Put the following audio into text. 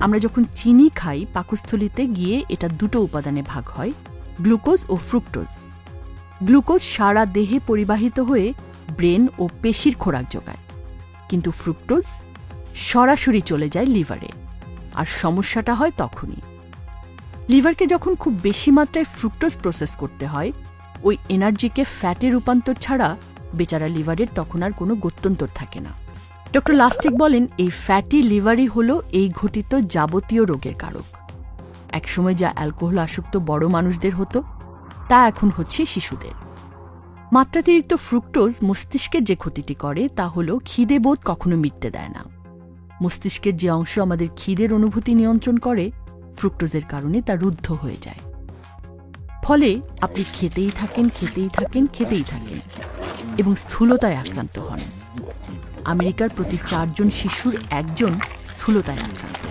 আমরা যখন চিনি খাই, পাকস্থলিতে গিয়ে এটা দুটো উপাদানে ভাগ হয়, গ্লুকোজ ও ফ্রুক্টোজ। গ্লুকোজ সারা দেহে পরিবাহিত হয়ে ব্রেন ও পেশির খোরাক যোগায়। কিন্তু ফ্রুক্টোজ সরাসরি চলে যায় লিভারে, আর সমস্যাটা হয় তখনই। লিভারকে যখন খুব বেশি মাত্রায় ফ্রুক্টোজ প্রসেস করতে হয়, ওই এনার্জিকে ফ্যাটে রূপান্তর ছাড়া বেচারা লিভারের তখন আর কোনো গত্যন্তর থাকে না। ডক্টর লাস্টিক বলেন, এই ফ্যাটি লিভারই হলো এই ঘটিত যাবতীয় রোগের কারক। একসময় যা অ্যালকোহল আসক্ত বড় মানুষদের হতো, তা এখন হচ্ছে শিশুদের। মাত্রাতিরিক্ত ফ্রুক্টোজ মস্তিষ্কের যে ক্ষতিটি করে, তা হল খিদে বোধ কখনো মিটতে দেয় না। মস্তিষ্কের যে অংশ আমাদের খিদের অনুভূতি নিয়ন্ত্রণ করে ফ্রুক্টোজের কারণে তা রুদ্ধ হয়ে যায়। ফলে আপনি খেতেই থাকেন খেতেই থাকেন খেতেই থাকেন। এবং স্থূলতায় আক্রান্ত হন। আমেরিকার প্রতি চারজন শিশুর একজন স্থূলতায় আক্রান্ত।